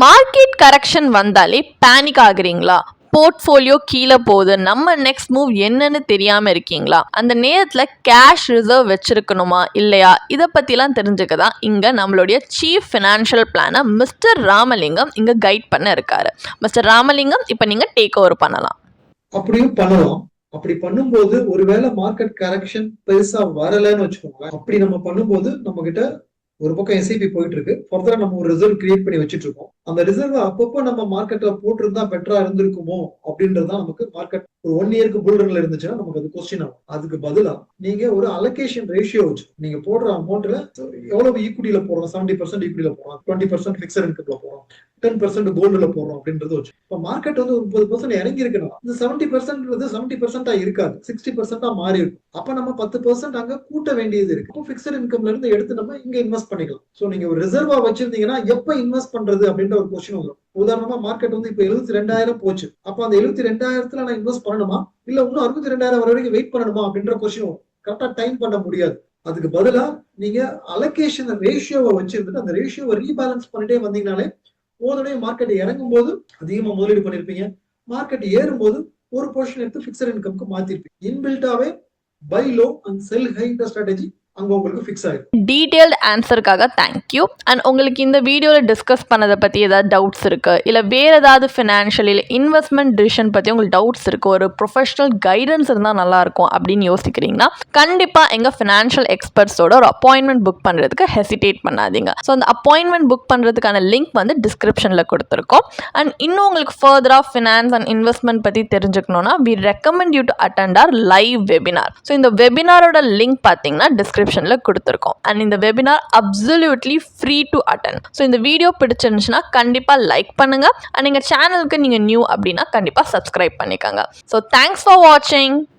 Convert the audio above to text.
Market correction வந்தாலே panic ஆகுறீங்களா? Portfolio கீழே போகுது. நம்ம நெக்ஸ்ட் மூவ் என்னன்னு தெரியாமல் இருக்கீங்களா? அந்த நேரத்தில் கேஷ் ரிசர்வ் வச்சிருக்கணுமா? இல்லையா? இதை பற்றிலாம் தெரிஞ்சுக்க தான் இங்கே நம்மளுடைய சீஃப் ஃபினான்ஷியல் பிளானை மிஸ்டர் ராமலிங்கம் இங்கே கைட் பண்ண இருக்காரு. மிஸ்டர் ராமலிங்கம் இப்போ நீங்கள் டேக் ஓவர் பண்ணலாம். அப்படியும் பண்ணலாம் அப்படி பண்ணும்போது ஒருவேளை மார்க்கெட் கரெக்ஷன் பெருசா வரலைன்னு வச்சுக்கோங்க அப்படி நம்ம பண்ணும்போது நம்ம கிட்ட ஒரு பக்கம் எஸ்ஐபி போயிட்டு இருக்கு. ஃபர்தரா நம்ம ஒரு ரிசர்வ் கிரியேட் பண்ணி வச்சுட்டு இருக்கோம். அந்த ரிசர்வ் அப்பப்போ நம்ம மார்க்கெட்ல போட்டிருந்தா பெட்டரா இருந்திருக்குமோ அப்படின்றதுதான் நமக்கு மார்க்கெட் ஒரு ஒன் இயருக்கு புல்ரன்ல இருந்துச்சுன்னா நமக்கு அது கொஸ்டின் ஆகும். அதுக்கு பதிலா நீங்க ஒரு அலோகேஷன் ரேஷியோ வச்சு நீங்க போடுற அமௌண்ட்ல எவ்வளவு ஈக்குடியில போடுறோம் செவன்டி பர்சன்ட் ஈக்குடியில போடுறோம் டுவெண்ட்டி பர்சன்ட் பிக்சர் இன்கம்ல போடுறோம் டென் பர்சன்ட் கோல்டுல போடுறோம் அப்படின்றது வச்சு. இப்போ மார்க்கெட் வந்து ஒரு முப்பது பர்சன்ட் இறங்கி இருக்குன்னா இந்த செவன்டி பர்சன்ட்ன்றது செவன்டி பர்சன்டா இருக்காது. சிக்ஸ்டி பர்சன்டா மாறி இருக்கும். அப்ப நம்ம பத்து பர்சன்ட் அங்க கூட்ட வேண்டியது இருக்கு. இப்போ பிக்சர் இன்கம்ல இருந்து எடுத்து நம்ம இங்க இன்வெஸ்ட் பண்ணிக்கலாம். சோ நீங்க ஒரு ரிசர்வா வச்சிருந்தீங்கன்னா எப்ப இன்வெஸ்ட் பண்றது அப்படின்னு அப்படின்ற ஒரு கொஸ்டின் வரும். உதாரணமா மார்க்கெட் வந்து இப்ப எழுபத்தி ரெண்டாயிரம் போச்சு. அப்ப அந்த எழுபத்தி ரெண்டாயிரத்துல நான் இன்வெஸ்ட் பண்ணணுமா? இல்ல இன்னும் அறுபத்தி ரெண்டாயிரம் வர வரைக்கும் வெயிட் பண்ணணுமா அப்படின்ற கொஸ்டின் வரும். கரெக்டா டைம் பண்ண முடியாது. அதுக்கு பதிலா நீங்க அலகேஷன் ரேஷியோவை வச்சிருந்துட்டு அந்த ரேஷியோவை ரீபேலன்ஸ் பண்ணிட்டே வந்தீங்கனாலே போதோடய மார்க்கெட் இறங்கும் போது அதிகமா முதலீடு பண்ணிருப்பீங்க. மார்க்கெட் ஏறும் போது ஒரு போர்ஷன் எடுத்து பிக்சட் இன்கம்க்கு மாத்திருப்பீங்க. இன்பில்டாவே பை லோ அண்ட் செல் ஹைன்ற ஸ்ட்ராட்டஜி அங்கே உங்களுக்கு ஃபிக்ஸ் ஆகிடும் டீட்டெயில்டு ஆன்சருக்காக தேங்க்யூ அண்ட் உங்களுக்கு இந்த வீடியோவில் டிஸ்கஸ் பண்ணதை பற்றி ஏதாவது டவுட்ஸ் இருக்குது இல்லை வேறு ஏதாவது ஃபினான்ஷியல் இல்லை இன்வெஸ்ட்மெண்ட் டிசிஷன் பற்றி உங்களுக்கு டவுட்ஸ் இருக்குது ஒரு ப்ரொஃபஷனல் கைடன்ஸ் இருந்தால் நல்லாயிருக்கும் அப்படின்னு யோசிக்கிறீங்கன்னா கண்டிப்பாக எங்கள் ஃபினான்ஷியல் எக்ஸ்பர்ட்ஸோட ஒரு அப்பாயின்மெண்ட் புக் பண்ணுறதுக்கு ஹெசிடேட் பண்ணாதீங்க. ஸோ அந்த அப்பாயின்மெண்ட் புக் பண்ணுறதுக்கான லிங்க் வந்து டிஸ்கிரிப்ஷனில் கொடுத்துருக்கோம். அண்ட் இன்னும் உங்களுக்கு ஃபர்தராக ஃபினான்ஸ் அண்ட் இன்வெஸ்ட்மெண்ட் பற்றி தெரிஞ்சுக்கணுன்னா we recommend you to attend our live webinar so இந்த வெபினாரோட லிங்க் பார்த்தீங்கன்னா டிஸ்கிரிப்ஷனில் கொடுத்துருக்கோம். அண்ட் இந்த webinar absolutely free to attend so இந்த வீடியோ பிடிச்சிருந்துச்சுன்னா கண்டிப்பாக லைக் பண்ணுங்கள் அண்ட் எங்கள் சேனலுக்கு நீங்கள் நியூ அப்படின்னா கண்டிப்பாக சப்ஸ்கிரைப் பண்ணிக்கோங்க. ஸோ தேங்க்ஸ் ஃபார் வாட்சிங்